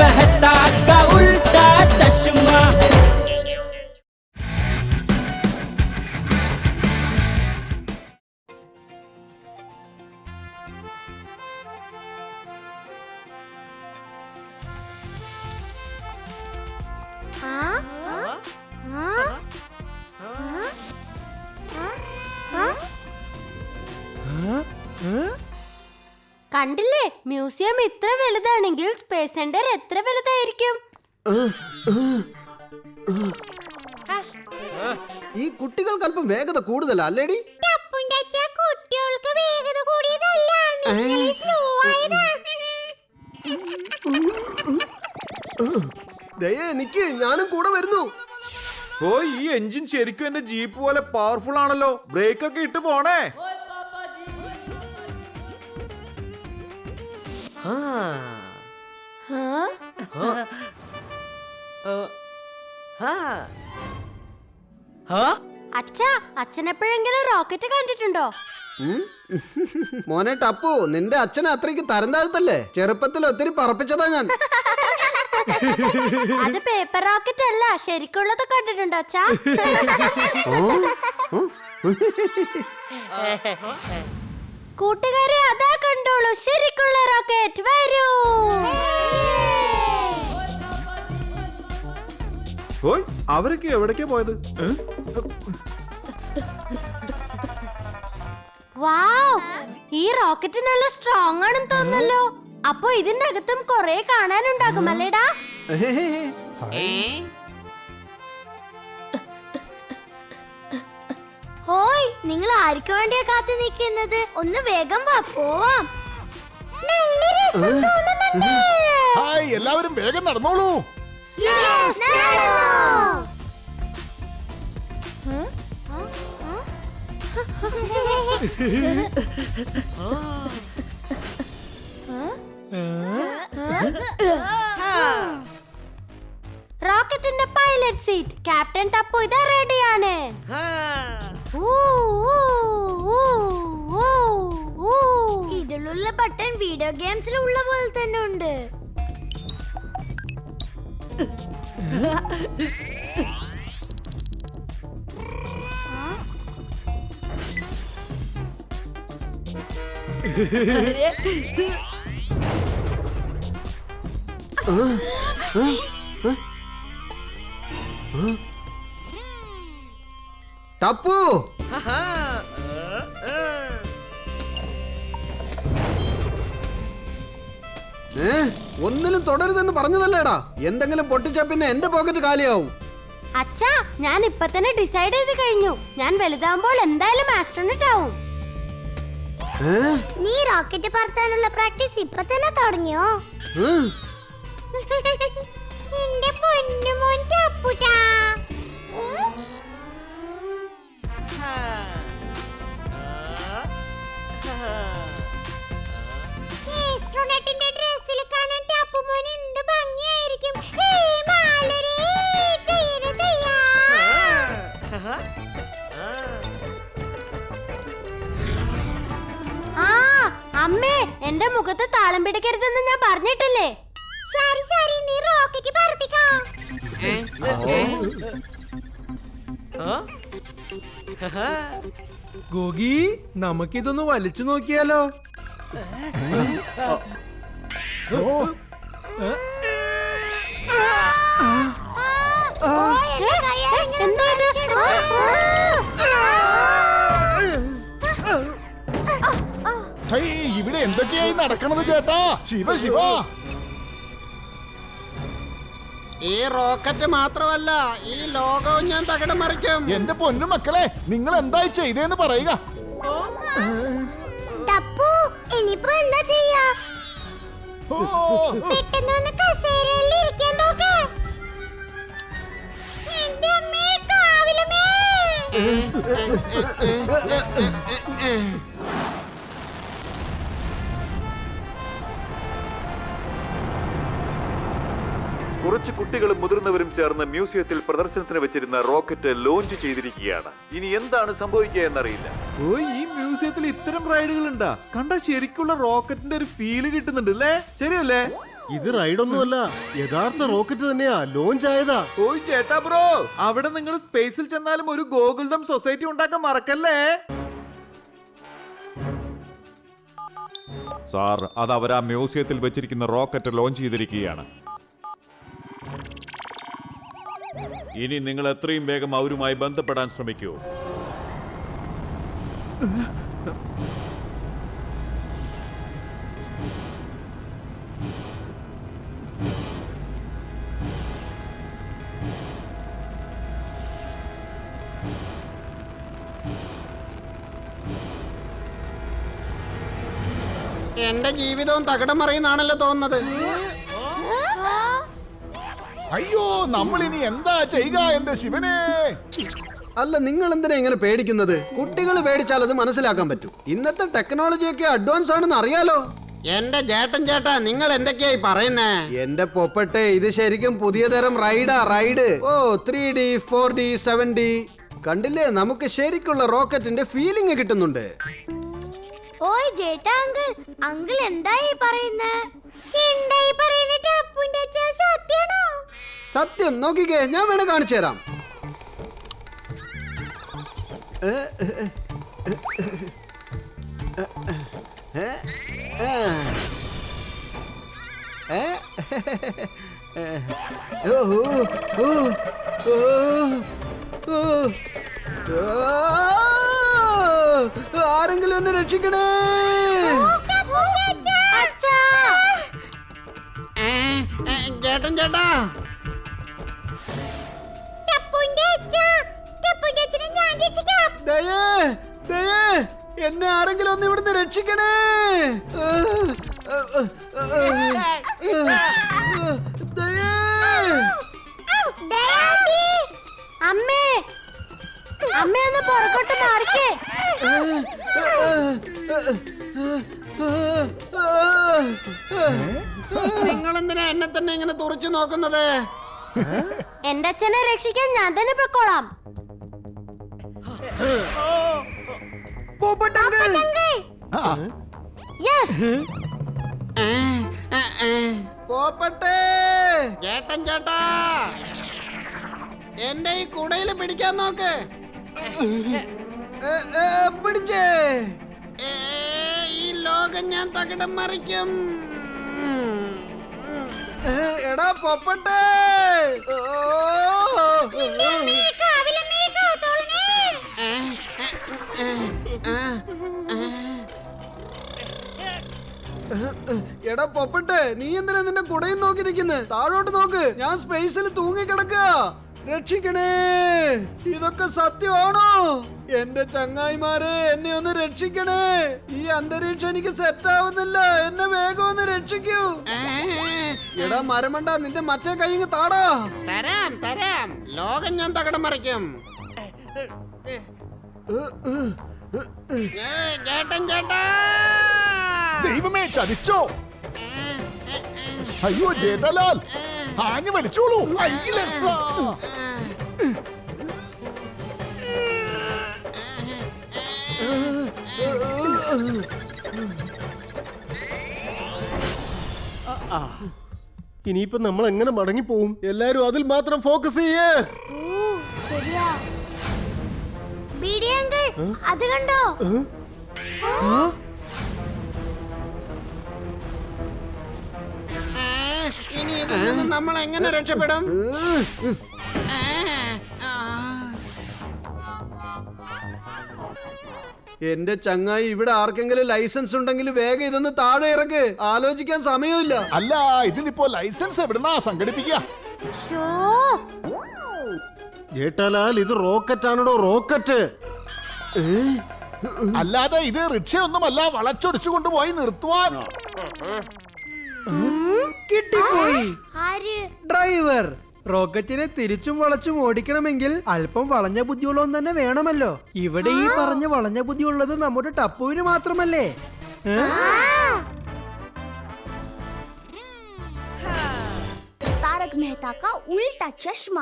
मेहता കണ്ടില്ലേ? മ്യൂസിയം ഇത്ര വലുതാണെങ്കിൽ സ്പേസ് സെന്റർ എത്ര വലുതായിരിക്കും? ഈ കുട്ടികൾക്ക് അല്പം വേഗത കൂടുതലാ അല്ലേടി? കുട്ടികൾക്ക് വേഗത കൂടിയതല്ല. സ്ലോ ആയതാ. ദയേ നിക്ക് ഞാനും കൂടെ വരുന്നു. ഓ ഈ എഞ്ചിൻ ശരിക്കും എന്റെ ജീപ്പ് പോലെ പവർഫുൾ ആണല്ലോ. ബ്രേക്ക് ഒക്കെ ഇട്ട് പോണേ. അച്ഛാ അച്ഛൻ എപ്പോഴെങ്കിലും റോക്കറ്റ് കണ്ടിട്ടുണ്ടോ? മോനെ ടപ്പു നിന്റെ അച്ഛൻ അത്രയ്ക്ക് തരം താഴ്ത്തല്ലേ ചെറുപ്പത്തിൽ ഒത്തിരി പറപ്പിച്ചതാ ഞാൻ. അത് പേപ്പർ റോക്കറ്റ് അല്ല ശരിക്കുള്ളത് കണ്ടിട്ടുണ്ടോ അച്ഛാ? കൂട്ടുകാരെ അതാ കണ്ടോളൂ. ശരിക്കുള്ള റോക്കറ്റ് വരൂ. ഓയ് അവരൊക്കെ എവിടേക്കാ പോയത്? വാവ് ഈ റോക്കറ്റ് നല്ല സ്ട്രോങ് ആണെന്ന് തോന്നുന്നല്ലോ. അപ്പൊ ഇതിന്റെ അകത്തും കൊറേ കാണാനുണ്ടാകും അല്ലേടാ? ഹോയ് നിങ്ങൾ ആർക്ക് വേണ്ടിയാ കാത്തു നിൽക്കുന്നത് ഒന്ന് വേഗം വാ പോവാം ഹായ് എല്ലാവരും വേഗം നടന്നോളൂ. റോക്കറ്റിന്റെ പൈലറ്റ് സീറ്റ് ക്യാപ്റ്റൻ ടപ്പു ഇതാ റെഡിയാണ് ഇതിലുള്ള ബട്ടൺ വീഡിയോ ഗെയിംസിൽ ഉള്ള പോലെ തന്നെ ഉണ്ട്. ടപ്പു. ഏ ഒന്നിലും തുടരുതെന്ന് പറഞ്ഞതല്ലേടാ. എന്തെങ്കിലും പൊട്ടിച്ചാ പിന്നെ എന്റെ പോക്കറ്റ് കാലിയാവും. അച്ഛാ ഞാൻ ഇപ്പൊ തന്നെ ഡിസൈഡ് ചെയ്ത് കഴിഞ്ഞു. ഞാൻ വലുതാവുമ്പോൾ എന്തായാലും ആസ്ട്രോണറ്റ് ആവും. നീ റോക്കറ്റ് പറത്താനുള്ള പ്രാക്ടീസ് ഇപ്പൊ തന്നെ തുടങ്ങിയോ? ഏ? പൊന്നു പൊന്നുമോൻ ടപ്പുട്ടാ. അമ്മേ എന്റെ മുഖത്ത് താളം പിടിക്കരുതെന്ന് ഞാൻ പറഞ്ഞിട്ടില്ലേ? സാരി സാരി നീ റോക്കറ്റ് പറത്തിക്കോ ഗോഗി നമുക്കിതൊന്ന് വലിച്ചു നോക്കിയാലോ? എന്താ എന്തൊക്കെയായി നടക്കണത് ചേട്ടാ? ശിവ ശിവ. ഈ റോക്കറ്റ് മാത്രമല്ല ഈ ലോകവും ഞാൻ തകിടം മറിക്കും. എന്റെ പൊന്നു മക്കളെ നിങ്ങൾ എന്തായി ചെയ്തേന്ന് പറയുക. ഇനിയിപ്പോ എന്താ ചെയ്യാ? ഓ, പെട്ടെന്ന് വന്ന് കസേരയിൽ ഇരിക്കാൻ നോക്ക്. എന്റെ അമ്മേ കുട്ടികളും മുതിർന്നവരും ചേർന്ന് മ്യൂസിയത്തിൽ പ്രദർശനത്തിന് വെച്ചിരുന്ന റോക്കറ്റ് ലോഞ്ച് ചെയ്തിരിക്കുകയാണ്. ഇനി എന്താണ് സംഭവിക്കുക എന്നറിയില്ല. ഓ ഈ മ്യൂസിയത്തിൽ ഇത്തരം റൈഡുകൾ ഉണ്ടാ കണ്ട ശരിക്കുള്ള റോക്കറ്റിന്റെ ഒരു ഫീൽ കിട്ടുന്നുണ്ട് അല്ലേ? ശരിയല്ലേ? ഇത് റൈഡൊന്നുമല്ല. യഥാർത്ഥ റോക്കറ്റ് തന്നെയാ. ലോഞ്ച് ആയതാ. ഓയ് ചേട്ടാ ബ്രോ അവിടെ നിങ്ങൾ സ്പേസിൽ ചെന്നാലും ഒരു ഗോകുൽദം സൊസൈറ്റി ഉണ്ടാക്കാൻ മറക്കല്ലേ? സാർ അത് അവർ ആ മ്യൂസിയത്തിൽ വെച്ചിരിക്കുന്ന റോക്കറ്റ് ലോഞ്ച് ചെയ്തിരിക്കുകയാണ്. ഇനി നിങ്ങൾ എത്രയും വേഗം അവരുമായി ബന്ധപ്പെടാൻ ശ്രമിക്കൂ. എന്റെ ജീവിതവും തകിടം മറിയുന്നാണല്ലോ തോന്നുന്നത്. അയ്യോ നമ്മൾ ഇനി എന്താ ചെയ്യുക എന്റെ ശിവനെ? അല്ല നിങ്ങൾ എന്തിനാ ഇങ്ങനെ പേടിക്കുന്നത്? കുട്ടികൾ പേടിച്ചാൽ അത് മനസ്സിലാക്കാൻ പറ്റും. ഇന്നത്തെ ടെക്നോളജി ഒക്കെ അഡ്വാൻസ് ആണെന്ന് അറിയാലോ. എന്റെ ചേട്ടൻ ചേട്ടാ നിങ്ങൾ എന്തൊക്കെയായി പറയുന്നേ? എന്റെ പൊപ്പട്ടെ ഇത് ശരിക്കും പുതിയ തരം റൈഡാ റൈഡ്. ഓ three D four D seven D കണ്ടില്ലേ നമുക്ക് ശരിക്കുള്ള റോക്കറ്റിന്റെ ഫീലിംഗ് കിട്ടുന്നുണ്ട്. ഓയ് ജേട്ടാ അങ്കിൾ. അങ്കിൾ എന്തായി പറയുന്നേ? എന്തായി പറയുന്നിട്ട് അപ്പുന്റെ അച്ഛൻ സത്യാണോ സത്യം നോക്കിക്കേ ഞാൻ വേണേ കാണിച്ചു തരാം ആരെങ്കിലും ഒന്ന് രക്ഷിക്കണേ ചേട്ടൻ ചേട്ടാ ദയേ ദയേ എന്നെ ആരെങ്കിലും ഒന്ന് ഇവിടുന്ന് രക്ഷിക്കണേ. ദയേ. അമ്മേ അമ്മ ഒന്ന് പുറകോട്ട് മാറിക്കേ. നിങ്ങൾ എന്തിനാ എന്നെ തന്നെ ഇങ്ങനെ തുറച്ചു നോക്കുന്നത്? എന്റെ അച്ഛനെ രക്ഷിക്കാൻ ഞാൻ തന്നെ പൊക്കോളാം. യെസ് പോപ്പട്ടെ. ചേട്ടൻ ചേട്ടാ. എന്റെ ഈ കുടയിൽ പിടിക്കാൻ നോക്ക്. പിടിച്ചേ. ഏ, ഈ ലോകം ഞാൻ തകിടം മറിക്കും. എടാ പൊപ്പട്ടെ. എടാ പൊപ്പട്ടെ നീ എന്തിനാ നിന്റെ കുടയും നോക്കി നിൽക്കുന്നത് താഴോട്ട് നോക്ക് ഞാൻ സ്പേസിൽ തൂങ്ങി കിടക്കുക രക്ഷിക്കണേ. ഇതൊക്കെ സത്യമാണോ? എന്റെ ചങ്ങായിമാരെ എന്നെ ഒന്ന് രക്ഷിക്കണേ. ഈ അന്തരീക്ഷം എനിക്ക് സെറ്റ് ആവുന്നില്ല. എന്നെ വേഗം ഒന്ന് രക്ഷിക്കൂ. എടാ മരമണ്ട നിന്റെ മറ്റേ കൈ താടാ. തരാം തരാം. ലോകം ഞാൻ തകടം മറിക്കും. ചേട്ടൻ ചേട്ടാ ദൈവമേ ചതിച്ചോ? അയ്യോ ജേട്ടലാൽ ആഞ്ഞു വലിച്ചോളൂ. അയ്യലസ. ഇനിയിപ്പോ നമ്മൾ എങ്ങനെ മടങ്ങി പോവും എല്ലാരും അതിൽ മാത്രം ഫോക്കസ് ചെയ്യേ. ശരിയാ. അത് കണ്ടോ? ഇനി ഇതിൽ നിന്ന് നമ്മൾ എങ്ങനെ രക്ഷപ്പെടും? എന്റെ ചങ്ങായി ഇവിടെ ആർക്കെങ്കിലും ലൈസൻസ് ഉണ്ടെങ്കിൽ വേഗം ഇതൊന്ന് താഴെ ഇറക്ക്. ആലോചിക്കാൻ സമയമില്ല. അല്ല ഇതിനിപ്പോ ലൈസൻസ് എവിടുന്നാ സംഘടിപ്പിക്കുക? ജേട്ടാലാൽ ഇത് റോക്കറ്റ്. ആണോ റോക്കറ്റ് അല്ലാതെ ഇത് റിക്ഷ ഒന്നുമല്ല വളച്ചൊടിച്ചു കൊണ്ടുപോയി നിർത്തുവാൻ. ഡ്രൈവർ റോക്കറ്റിനെ തിരിച്ചും വളച്ചും ഓടിക്കണമെങ്കിൽ അല്പം വളഞ്ഞ ബുദ്ധിയുള്ളവൻ തന്നെ വേണമല്ലോ. ഇവിടെ ഈ പറഞ്ഞ വളഞ്ഞ ബുദ്ധിയുള്ളത് നമ്മുടെ ടപ്പുവിന് മാത്രമല്ലേ? താരക് മെഹ്ത ഉൾട്ട ചഷ്മ.